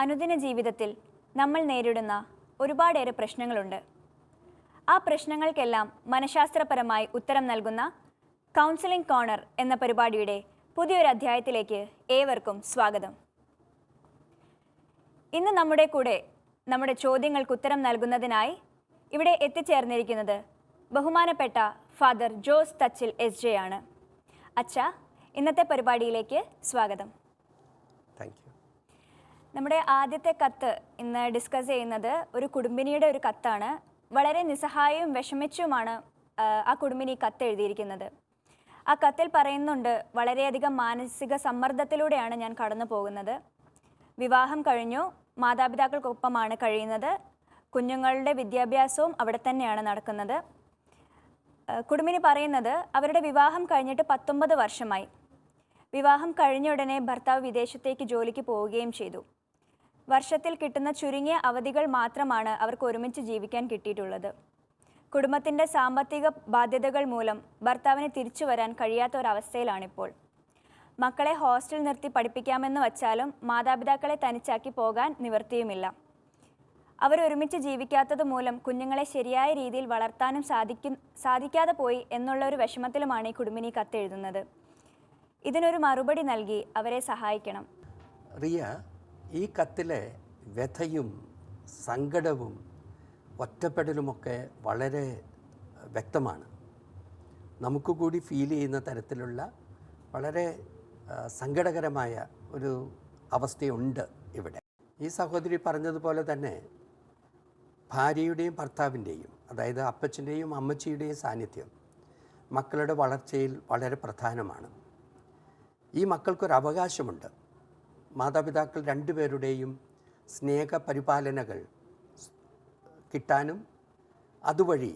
അനുദിന ജീവിതത്തിൽ നമ്മൾ നേരിടുന്ന ഒരുപാടേറെ പ്രശ്നങ്ങളുണ്ട്. ആ പ്രശ്നങ്ങൾക്കെല്ലാം മനഃശാസ്ത്രപരമായി ഉത്തരം നൽകുന്ന കൗൺസിലിംഗ് കോർണർ എന്ന പരിപാടിയുടെ പുതിയൊരു അധ്യായത്തിലേക്ക് ഏവർക്കും സ്വാഗതം. ഇന്ന് നമ്മുടെ കൂടെ നമ്മുടെ ചോദ്യങ്ങൾക്ക് ഉത്തരം നൽകുന്നതിനായി ഇവിടെ എത്തിച്ചേർന്നിരിക്കുന്നത് ബഹുമാനപ്പെട്ട father Jose Thachil S J ആണ്. അച്ഛ ഇന്നത്തെ പരിപാടിയിലേക്ക് സ്വാഗതം. നമ്മുടെ ആദ്യത്തെ കത്ത് ഇന്ന് ഡിസ്കസ് ചെയ്യുന്നത് ഒരു കുടുംബിനിയുടെ ഒരു കത്താണ്. വളരെ നിസ്സഹായവും വിഷമിച്ചുമാണ് ആ, കുടുംബിനി കത്ത് എഴുതിയിരിക്കുന്നത്. ആ കത്തിൽ പറയുന്നുണ്ട് വളരെയധികം മാനസിക സമ്മർദ്ദത്തിലൂടെയാണ് ഞാൻ കടന്നു പോകുന്നത്. വിവാഹം കഴിഞ്ഞു മാതാപിതാക്കൾക്കൊപ്പമാണ് കഴിയുന്നത്. കുഞ്ഞുങ്ങളുടെ വിദ്യാഭ്യാസവും അവിടെ തന്നെയാണ് നടക്കുന്നത്. കുടുംബിനി പറയുന്നത് അവരുടെ വിവാഹം കഴിഞ്ഞിട്ട് പത്തൊമ്പത് വർഷമായി. വിവാഹം കഴിഞ്ഞ ഉടനെ ഭർത്താവ് വിദേശത്തേക്ക് ജോലിക്ക് പോവുകയും ചെയ്തു. വർഷത്തിൽ കിട്ടുന്ന ചുരുങ്ങിയ അവധികൾ മാത്രമാണ് അവർക്ക് ഒരുമിച്ച് ജീവിക്കാൻ കിട്ടിയിട്ടുള്ളത്. കുടുംബത്തിന്റെ സാമ്പത്തിക ബാധ്യതകൾ മൂലം ഭർത്താവിന് തിരിച്ചു വരാൻ കഴിയാത്ത ഒരവസ്ഥയിലാണിപ്പോൾ. മക്കളെ ഹോസ്റ്റൽ നിർത്തി പഠിപ്പിക്കാമെന്ന് വച്ചാലും മാതാപിതാക്കളെ തനിച്ചാക്കി പോകാൻ നിവർത്തിയുമില്ല അവർ ഒരുമിച്ച് ജീവിക്കാത്തത് മൂലം കുഞ്ഞുങ്ങളെ ശരിയായ രീതിയിൽ വളർത്താനും സാധിക്കും സാധിക്കാതെ പോയി എന്നുള്ള ഒരു വിഷമത്തിലുമാണ് ഈ കുടുംബിനി കത്തെഴുതുന്നത്. ഇതിനൊരു മറുപടി നൽകി അവരെ സഹായിക്കണം. റിയ ഈ കത്തിലെ വ്യഥയും സങ്കടവും ഒറ്റപ്പെടലുമൊക്കെ വളരെ വ്യക്തമാണ്. നമുക്ക് കൂടി ഫീൽ ചെയ്യുന്ന തരത്തിലുള്ള വളരെ സങ്കടകരമായ ഒരു അവസ്ഥയുണ്ട് ഇവിടെ. ഈ സഹോദരി പറഞ്ഞതുപോലെ തന്നെ ഭാര്യയുടെയും ഭർത്താവിന്റെയും അതായത് അപ്പച്ചന്റെയും അമ്മച്ചിയുടെയും സാന്നിധ്യം മക്കളുടെ വളർച്ചയിൽ വളരെ പ്രധാനമാണ്. ഈ മക്കൾക്കൊരു അവകാശമുണ്ട് മാതാപിതാക്കൾ രണ്ടുപേരുടെയും സ്നേഹ പരിപാലനകൾ കിട്ടാനും അതുവഴി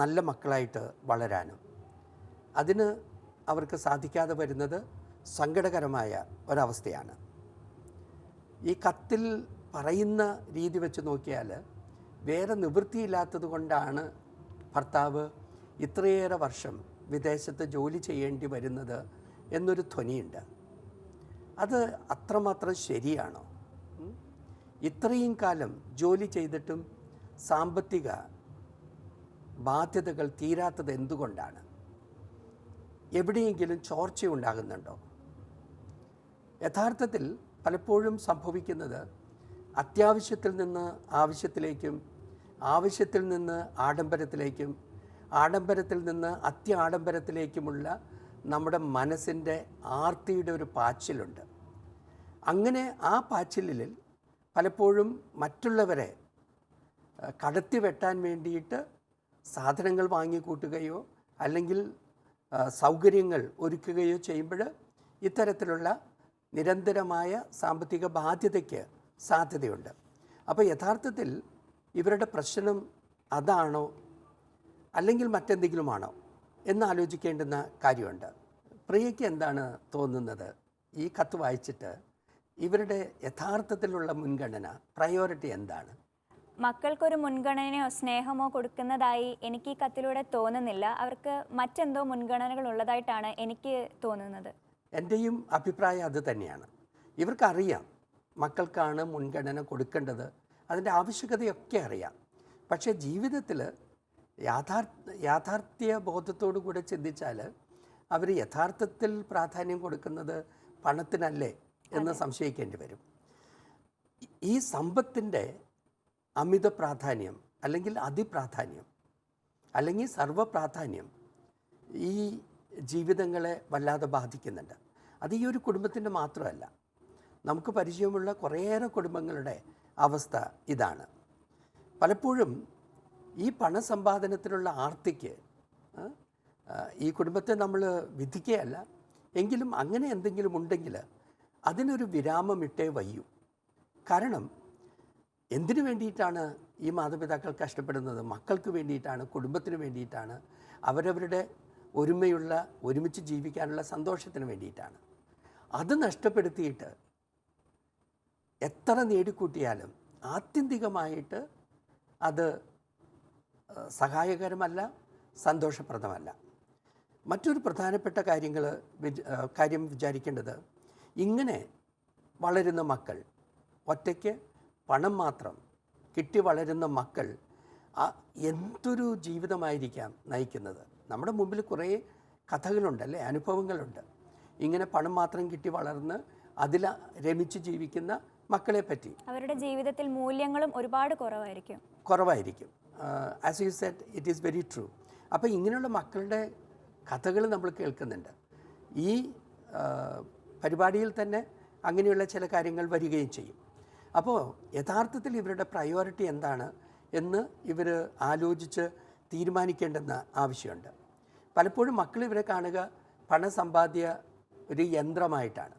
നല്ല മക്കളായിട്ട് വളരാനും. അതിന് അവർക്ക് സാധിക്കാതെ വരുന്നത് സങ്കടകരമായ ഒരവസ്ഥയാണ്. ഈ കത്തിൽ പറയുന്ന രീതി വെച്ച് നോക്കിയാൽ വേറെ നിവൃത്തിയില്ലാത്തത് കൊണ്ടാണ് ഭർത്താവ് ഇത്രയേറെ വർഷം വിദേശത്ത് ജോലി ചെയ്യേണ്ടി വരുന്നത് എന്നൊരു ധ്വനിയുണ്ട്. അത് അത്രമാത്രം ശരിയാണോ? ഇത്രയും കാലം ജോലി ചെയ്തിട്ടും സാമ്പത്തിക ബാധ്യതകൾ തീരാത്തത് എന്തുകൊണ്ടാണ്? എവിടെയെങ്കിലും ചോർച്ച ഉണ്ടാകുന്നുണ്ടോ? യഥാർത്ഥത്തിൽ പലപ്പോഴും സംഭവിക്കുന്നത് അത്യാവശ്യത്തിൽ നിന്ന് ആവശ്യത്തിലേക്കും ആവശ്യത്തിൽ നിന്ന് ആഡംബരത്തിലേക്കും ആഡംബരത്തിൽ നിന്ന് അത്യാഡംബരത്തിലേക്കുമുള്ള നമ്മുടെ മനസ്സിന്റെ ആർത്തിയുടെ ഒരു പാച്ചിലുണ്ട്. അങ്ങനെ ആ പാച്ചിലിൽ പലപ്പോഴും മറ്റുള്ളവരെ കടത്തി വെട്ടാൻ വേണ്ടിയിട്ട് സാധനങ്ങൾ വാങ്ങിക്കൂട്ടുകയോ അല്ലെങ്കിൽ സൗകര്യങ്ങൾ ഒരുക്കുകയോ ചെയ്യുമ്പോൾ ഇത്തരത്തിലുള്ള നിരന്തരമായ സാമ്പത്തിക ബാധ്യതയ്ക്ക് സാധ്യതയുണ്ട്. അപ്പോൾ യഥാർത്ഥത്തിൽ ഇവരുടെ പ്രശ്നം അതാണോ? അല്ലെങ്കിൽ മറ്റെന്തെങ്കിലുമാണോ? എന്ന് ആലോചിക്കേണ്ടുന്ന കാര്യമുണ്ട്. പ്രിയയ്ക്ക് എന്താണ് തോന്നുന്നത്? ഈ കത്ത് വായിച്ചിട്ട് ഇവരുടെ യഥാർത്ഥത്തിലുള്ള മുൻഗണന പ്രയോറിറ്റി എന്താണ്? മക്കൾക്കൊരു മുൻഗണനയോ സ്നേഹമോ കൊടുക്കുന്നതായി എനിക്ക് ഈ കത്തിലൂടെ തോന്നുന്നില്ല. അവർക്ക് മറ്റെന്തോ മുൻഗണനകൾ ഉള്ളതായിട്ടാണ് എനിക്ക് തോന്നുന്നത്. എന്റെയും അഭിപ്രായം അത് തന്നെയാണ്. ഇവർക്കറിയാം മക്കൾക്കാണ് മുൻഗണന കൊടുക്കേണ്ടത്. അതിന്റെ ആവശ്യകതയൊക്കെ അറിയാം. പക്ഷേ ജീവിതത്തിൽ യാഥാർ യാഥാർത്ഥ്യ ബോധത്തോടു കൂടെ ചിന്തിച്ചാൽ അവർ യഥാർത്ഥത്തിൽ പ്രാധാന്യം കൊടുക്കുന്നത് പണത്തിനല്ലേ എന്ന് സംശയിക്കേണ്ടി വരും. ഈ സമ്പത്തിന്റെ അമിത പ്രാധാന്യം അല്ലെങ്കിൽ അതിപ്രാധാന്യം അല്ലെങ്കിൽ സർവപ്രാധാന്യം ഈ ജീവിതങ്ങളെ വല്ലാതെ ബാധിക്കുന്നുണ്ട്. അത് ഈ ഒരു കുടുംബത്തിന്റെ മാത്രമല്ല. നമുക്ക് പരിചയമുള്ള കുറേയേറെ കുടുംബങ്ങളുടെ അവസ്ഥ ഇതാണ്. പലപ്പോഴും ഈ പണസമ്പാദനത്തിലുള്ള ആർത്തിക്ക് ഈ കുടുംബത്തെ നമ്മൾ വിധിക്കുകയല്ല. എങ്കിലും അങ്ങനെ എന്തെങ്കിലും ഉണ്ടെങ്കിൽ അതിനൊരു വിരാമം ഇട്ടേ വയ്യൂ. കാരണം എന്തിനു വേണ്ടിയിട്ടാണ് ഈ മാതാപിതാക്കൾ കഷ്ടപ്പെടുന്നത്? മക്കൾക്ക് വേണ്ടിയിട്ടാണ്? കുടുംബത്തിന് വേണ്ടിയിട്ടാണ്? അവരവരുടെ ഒരുമയുള്ള ഒരുമിച്ച് ജീവിക്കാനുള്ള സന്തോഷത്തിന് വേണ്ടിയിട്ടാണ്. അത് നഷ്ടപ്പെടുത്തിയിട്ട് എത്ര നേടിക്കൂട്ടിയാലും ആത്യന്തികമായിട്ട് അത് സഹായകരമല്ല സന്തോഷപ്രദമല്ല. മറ്റൊരു പ്രധാനപ്പെട്ട കാര്യങ്ങൾ കാര്യം വിചാരിക്കേണ്ടത് ഇങ്ങനെ വളരുന്ന മക്കൾ ഒറ്റയ്ക്ക് പണം മാത്രം കിട്ടി വളരുന്ന മക്കൾ എന്തൊരു ജീവിതമായിരിക്കാം നയിക്കുന്നത്? നമ്മുടെ മുമ്പിൽ കുറേ കഥകളുണ്ട് അല്ലേ? അനുഭവങ്ങളുണ്ട്. ഇങ്ങനെ പണം മാത്രം കിട്ടി വളർന്ന് അതിൽ രമിച്ച് ജീവിക്കുന്ന മക്കളെ പറ്റി അവരുടെ ജീവിതത്തിൽ മൂല്യങ്ങളും ഒരുപാട് കുറവായിരിക്കും. കുറവായിരിക്കും. As you said it is very true അപ്പോൾ ഇങ്ങനെയുള്ള മക്കളുടെ കഥകൾ നമ്മൾ കേൾക്കുന്നുണ്ട്. ഈ പരിപാടിയിൽ തന്നെ അങ്ങനെയുള്ള ചില കാര്യങ്ങൾ വരികയും ചെയ്യും. അപ്പോൾ യഥാർത്ഥത്തിൽ ഇവരുടെ പ്രയോറിറ്റി എന്താണ് എന്ന് ഇവർ ആലോചിച്ച് തീരുമാനിക്കേണ്ടെന്ന ആവശ്യമുണ്ട്. പലപ്പോഴും മക്കൾ ഇവരെ കാണുക പണസമ്പാദ്യ ഒരു യന്ത്രമായിട്ടാണ്.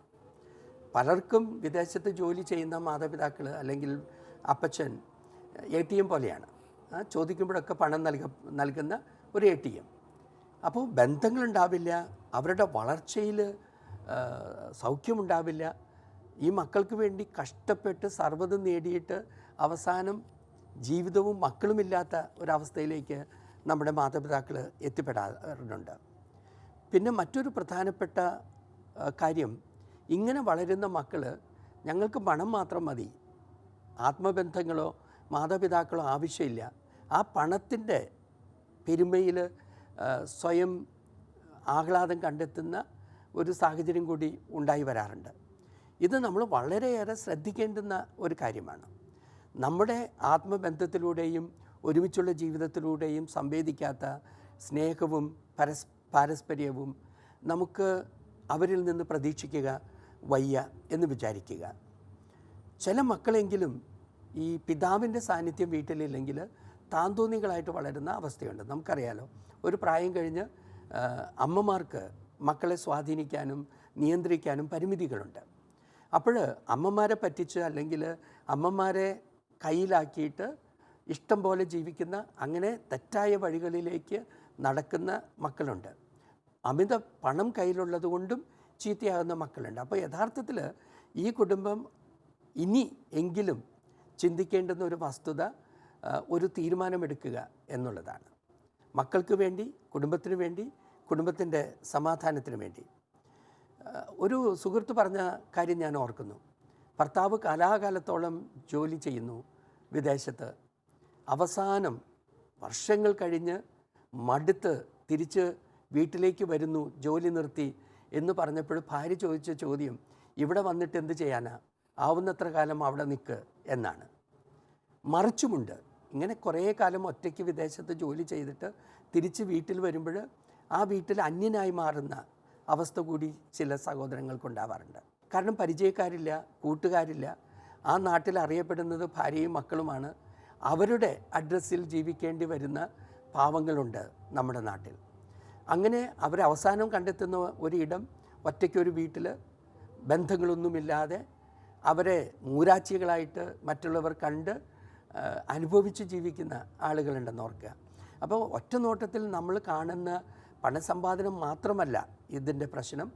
പലർക്കും വിദേശത്ത് ജോലി ചെയ്യുന്ന മാതാപിതാക്കൾ അല്ലെങ്കിൽ അപ്പച്ചൻ എ ടി എം പോലെയാണ്. ചോദിക്കുമ്പോഴൊക്കെ പണം നൽക നൽകുന്ന ഒരു എ ടി എം. അപ്പോൾ ബന്ധങ്ങളുണ്ടാവില്ല അവരുടെ വളർച്ചയിൽ സൗഖ്യമുണ്ടാവില്ല. ഈ മക്കൾക്ക് വേണ്ടി കഷ്ടപ്പെട്ട് സർവതും നേടിയിട്ട് അവസാനം ജീവിതവും മക്കളുമില്ലാത്ത ഒരവസ്ഥയിലേക്ക് നമ്മുടെ മാതാപിതാക്കൾ എത്തിപ്പെടാറുണ്ട്. പിന്നെ മറ്റൊരു പ്രധാനപ്പെട്ട കാര്യം ഇങ്ങനെ വളരുന്ന മക്കൾ ഞങ്ങൾക്ക് പണം മാത്രം മതി. ആത്മബന്ധങ്ങളോ മാതാപിതാക്കളോ ആവശ്യമില്ല. ആ പണത്തിന്റെ പെരുമയിൽ സ്വയം ആഹ്ലാദം കണ്ടെത്തുന്ന ഒരു സാഹചര്യം കൂടി ഉണ്ടായി വരാറുണ്ട്. ഇത് നമ്മൾ വളരെയേറെ ശ്രദ്ധിക്കേണ്ടുന്ന ഒരു കാര്യമാണ്. നമ്മുടെ ആത്മബന്ധത്തിലൂടെയും ഒരുമിച്ചുള്ള ജീവിതത്തിലൂടെയും സംവേദിക്കാത്ത സ്നേഹവും പരസ് പാരസ്പര്യവും നമുക്ക് അവരിൽ നിന്ന് പ്രതീക്ഷിക്കുക വയ്യ എന്ന് വിചാരിക്കുക. ചില മക്കളെങ്കിലും ഈ പിതാവിന്റെ സാന്നിധ്യം വീട്ടിലില്ലെങ്കിൽ താന്തോന്നികളായിട്ട് വളരുന്ന അവസ്ഥയുണ്ട്. നമുക്കറിയാലോ ഒരു പ്രായം കഴിഞ്ഞ് അമ്മമാർക്ക് മക്കളെ സ്വാധീനിക്കാനും നിയന്ത്രിക്കാനും പരിമിതികളുണ്ട്. അപ്പോൾ അമ്മമാരെ പറ്റിച്ച് അല്ലെങ്കിൽ അമ്മമാരെ കയ്യിലാക്കിയിട്ട് ഇഷ്ടം പോലെ ജീവിക്കുന്ന അങ്ങനെ തെറ്റായ വഴികളിലേക്ക് നടക്കുന്ന മക്കളുണ്ട്. അമിത പണം കയ്യിലുള്ളത് കൊണ്ടും ചീത്തയാകുന്ന മക്കളുണ്ട്. അപ്പോൾ യഥാർത്ഥത്തിൽ ഈ കുടുംബം ഇനി എങ്കിലും ചിന്തിക്കേണ്ടുന്ന ഒരു വസ്തുത ഒരു തീരുമാനമെടുക്കുക എന്നുള്ളതാണ്. മക്കൾക്ക് വേണ്ടി കുടുംബത്തിന് വേണ്ടി കുടുംബത്തിന്റെ സമാധാനത്തിന് വേണ്ടി. ഒരു സുഹൃത്ത് പറഞ്ഞ കാര്യം ഞാൻ ഓർക്കുന്നു. ഭർത്താവ് കാലാകാലത്തോളം ജോലി ചെയ്യുന്നു വിദേശത്ത്. അവസാനം വർഷങ്ങൾ കഴിഞ്ഞ് മടുത്ത് തിരിച്ച് വീട്ടിലേക്ക് വരുന്നു ജോലി നിർത്തി എന്ന് പറഞ്ഞപ്പോൾ ഭാര്യ ചോദിച്ച ചോദ്യം ഇവിടെ വന്നിട്ട് എന്ത് ചെയ്യാനാ? ആവുന്നത്ര കാലം അവിടെ നിൽക്ക് എന്നാണ്. മറിച്ചുമുണ്ട്. ഇങ്ങനെ കുറേ കാലം ഒറ്റയ്ക്ക് വിദേശത്ത് ജോലി ചെയ്തിട്ട് തിരിച്ച് വീട്ടിൽ വരുമ്പോൾ ആ വീട്ടിൽ അന്യനായി മാറുന്ന അവസ്ഥ കൂടി ചില സഹോദരങ്ങൾക്കുണ്ടാവാറുണ്ട്. കാരണം പരിചയക്കാരില്ല കൂട്ടുകാരില്ല. ആ നാട്ടിൽ അറിയപ്പെടുന്നത് ഭാര്യയും മക്കളുമാണ്. അവരുടെ അഡ്രസ്സിൽ ജീവിക്കേണ്ടി വരുന്ന പാവങ്ങളുണ്ട് നമ്മുടെ നാട്ടിൽ. അങ്ങനെ അവർ അവസാനം കണ്ടെത്തുന്ന ഒരിടം ഒറ്റയ്ക്കൊരു വീട്ടിൽ ബന്ധങ്ങളൊന്നുമില്ലാതെ അവരെ മൂരാച്ചികളായിട്ട് മറ്റുള്ളവർ കണ്ട് അനുഭവിച്ച് ജീവിക്കുന്ന ആളുകളുണ്ടെന്ന് ഓർക്കുക. അപ്പോൾ ഒറ്റ നോട്ടത്തിൽ നമ്മൾ കാണുന്ന പണസമ്പാദനം മാത്രമല്ല ഇതിന്റെ പ്രശ്നം.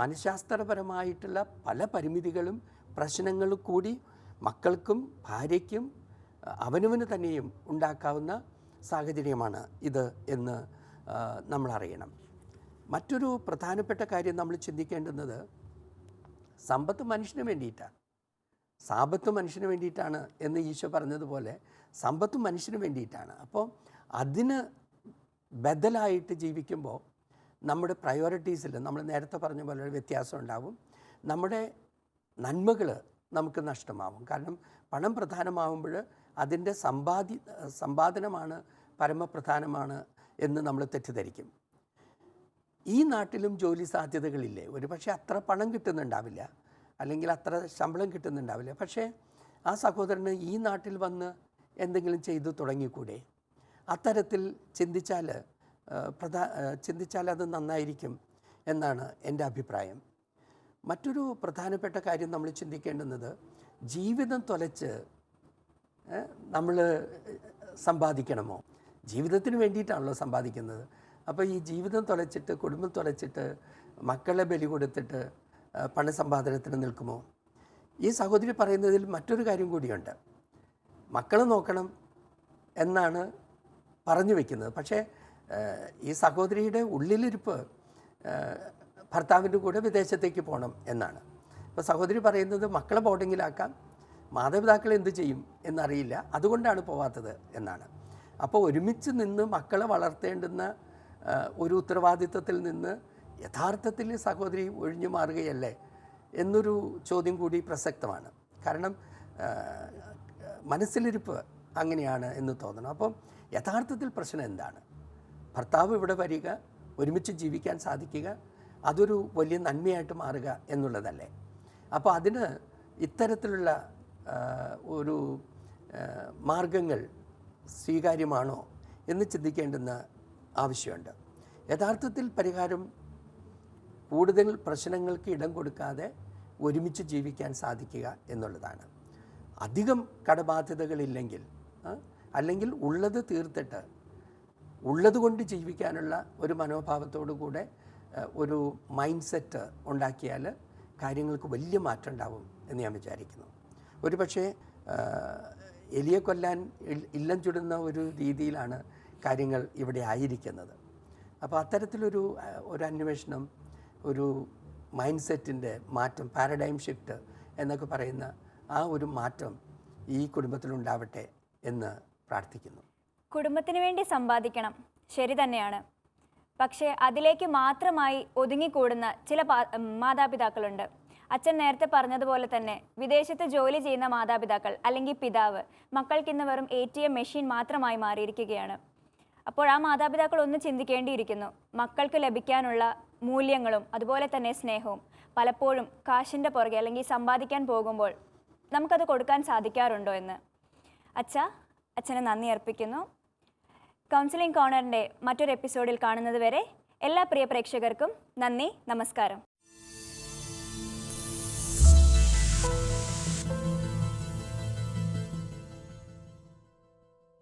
മനഃശാസ്ത്രപരമായിട്ടുള്ള പല പരിമിതികളും പ്രശ്നങ്ങളും കൂടി മക്കൾക്കും ഭാര്യയ്ക്കും അവനവന് തന്നെയും ഉണ്ടാക്കാവുന്ന സാഹചര്യമാണ് ഇത് എന്ന് നമ്മളറിയണം മറ്റൊരു പ്രധാനപ്പെട്ട കാര്യം നമ്മൾ ചിന്തിക്കേണ്ടുന്നത് സമ്പത്ത് മനുഷ്യന് വേണ്ടിയിട്ടാണ്. സാപത്ത് മനുഷ്യന് വേണ്ടിയിട്ടാണ് എന്ന് ഈശോ പറഞ്ഞതുപോലെ സമ്പത്ത് മനുഷ്യന് വേണ്ടിയിട്ടാണ്. അപ്പോൾ അതിന് ബദലായിട്ട് ജീവിക്കുമ്പോൾ നമ്മുടെ പ്രയോറിറ്റീസിൽ നമ്മൾ നേരത്തെ പറഞ്ഞ പോലെ ഒരു വ്യത്യാസം ഉണ്ടാവും. നമ്മുടെ നന്മകൾ നമുക്ക് നഷ്ടമാവും. കാരണം പണം പ്രധാനമാവുമ്പോൾ അതിന്റെ സമ്പാദി സമ്പാദനമാണ് പരമപ്രധാനമാണ് എന്ന് നമ്മൾ തെറ്റിദ്ധരിക്കും. ഈ നാട്ടിലും ജോലി സാധ്യതകളില്ലേ? ഒരു പക്ഷേ അത്ര പണം കിട്ടുന്നുണ്ടാവില്ല. അല്ലെങ്കിൽ അത്ര ശമ്പളം കിട്ടുന്നുണ്ടാവില്ല. പക്ഷേ ആ സഹോദരന് ഈ നാട്ടിൽ വന്ന് എന്തെങ്കിലും ചെയ്തു തുടങ്ങിക്കൂടെ? അത്തരത്തിൽ ചിന്തിച്ചാൽ പ്രധാ ചിന്തിച്ചാൽ അത് നന്നായിരിക്കും എന്നാണ് എന്റെ അഭിപ്രായം. മറ്റൊരു പ്രധാനപ്പെട്ട കാര്യം നമ്മൾ ചിന്തിക്കേണ്ടുന്നത് ജീവിതം തൊലച്ച് നമ്മൾ സമ്പാദിക്കണമോ? ജീവിതത്തിന് വേണ്ടിയിട്ടാണല്ലോ സമ്പാദിക്കുന്നത്. അപ്പോൾ ഈ ജീവിതം തുലച്ചിട്ട് കുടുംബം തുലച്ചിട്ട് മക്കളെ ബലി കൊടുത്തിട്ട് പണസമ്പാദനത്തിന് നിൽക്കുമോ? ഈ സഹോദരി പറയുന്നതിൽ മറ്റൊരു കാര്യം കൂടിയുണ്ട്. മക്കൾ നോക്കണം എന്നാണ് പറഞ്ഞു വയ്ക്കുന്നത് പക്ഷേ ഈ സഹോദരിയുടെ ഉള്ളിലിരിപ്പ് ഭർത്താവിന്റെ കൂടെ വിദേശത്തേക്ക് പോകണം എന്നാണ്. അപ്പോൾ സഹോദരി പറയുന്നത് മക്കളെ ബോർഡിങ്ങിലാക്കാം മാതാപിതാക്കൾ എന്ത് ചെയ്യും എന്നറിയില്ല അതുകൊണ്ടാണ് പോവാത്തത് എന്നാണ്. അപ്പോൾ ഒരുമിച്ച് നിന്ന് മക്കളെ വളർത്തേണ്ടുന്ന ഒരു ഉത്തരവാദിത്വത്തിൽ നിന്ന് യഥാർത്ഥത്തിൽ സഹോദരി ഒഴിഞ്ഞു മാറുകയല്ലേ എന്നൊരു ചോദ്യം കൂടി പ്രസക്തമാണ്. കാരണം മനസ്സിലിരിപ്പ് അങ്ങനെയാണ് എന്ന് തോന്നണം. അപ്പം യഥാർത്ഥത്തിൽ പ്രശ്നം എന്താണ്? ഭർത്താവ് ഇവിടെ വരിക ഒരുമിച്ച് ജീവിക്കാൻ സാധിക്കുക അതൊരു വലിയ നന്മയായിട്ട് മാറുക എന്നുള്ളതല്ലേ? അപ്പോൾ അതിന് ഇത്തരത്തിലുള്ള ഒരു മാർഗങ്ങൾ സ്വീകാര്യമാണോ എന്ന് ചിന്തിക്കേണ്ടുന്ന ആവശ്യമുണ്ട്. യഥാർത്ഥത്തിൽ പരിഹാരം കൂടുതൽ പ്രശ്നങ്ങൾക്ക് ഇടം കൊടുക്കാതെ ഒരുമിച്ച് ജീവിക്കാൻ സാധിക്കുക എന്നുള്ളതാണ്. അധികം കടബാധ്യതകളില്ലെങ്കിൽ അല്ലെങ്കിൽ ഉള്ളത് തീർത്തിട്ട് ഉള്ളത് കൊണ്ട് ജീവിക്കാനുള്ള ഒരു മനോഭാവത്തോടു കൂടെ ഒരു മൈൻഡ് സെറ്റ് ഉണ്ടാക്കിയാൽ കാര്യങ്ങൾക്ക് വലിയ മാറ്റം ഉണ്ടാവും എന്ന് ഞാൻ വിചാരിക്കുന്നു. ഒരു പക്ഷേ എലിയെ കൊല്ലാൻ ഇല്ലം ചുടുന്ന ഒരു രീതിയിലാണ് കാര്യങ്ങൾ ഇവിടെ ആയിരിക്കുന്നത്. അപ്പോൾ അത്തരത്തിലൊരു ഒരു അന്വേഷണം ഒരു മൈൻഡ് സെറ്റിന്റെ മാറ്റം പാരഡൈം ഷിഫ്റ്റ് എന്നൊക്കെ പറയുന്ന ആ ഒരു മാറ്റം ഈ കുടുംബത്തിലുണ്ടാവട്ടെ എന്ന് പ്രാർത്ഥിക്കുന്നു. കുടുംബത്തിന് വേണ്ടി സമ്പാദിക്കണം ശരി തന്നെയാണ്. പക്ഷേ അതിലേക്ക് മാത്രമായി ഒതുങ്ങിക്കൂടുന്ന ചില മാതാപിതാക്കളുണ്ട്. അച്ഛൻ നേരത്തെ പറഞ്ഞതുപോലെ തന്നെ വിദേശത്ത് ജോലി ചെയ്യുന്ന മാതാപിതാക്കൾ അല്ലെങ്കിൽ പിതാവ് മക്കൾക്കിന്ന് വെറും എ ടി എം മെഷീൻ മാത്രമായി മാറിയിരിക്കുകയാണ്. അപ്പോൾ ആ മാതാപിതാക്കൾ ഒന്ന് ചിന്തിക്കേണ്ടിയിരിക്കുന്നു മക്കൾക്ക് ലഭിക്കാനുള്ള മൂല്യങ്ങളും അതുപോലെ തന്നെ സ്നേഹവും പലപ്പോഴും കാശിന്റെ പുറകെ അല്ലെങ്കിൽ സമ്പാദിക്കാൻ പോകുമ്പോൾ നമുക്കത് കൊടുക്കാൻ സാധിക്കാറുണ്ടോ എന്ന്? അച്ഛ അച്ഛന് നന്ദി അർപ്പിക്കുന്നു. കൗൺസിലിംഗ് കോർണറിന്റെ മറ്റൊരു എപ്പിസോഡിൽ കാണുന്നത് വരെ എല്ലാ പ്രിയ പ്രേക്ഷകർക്കും നന്ദി നമസ്കാരം.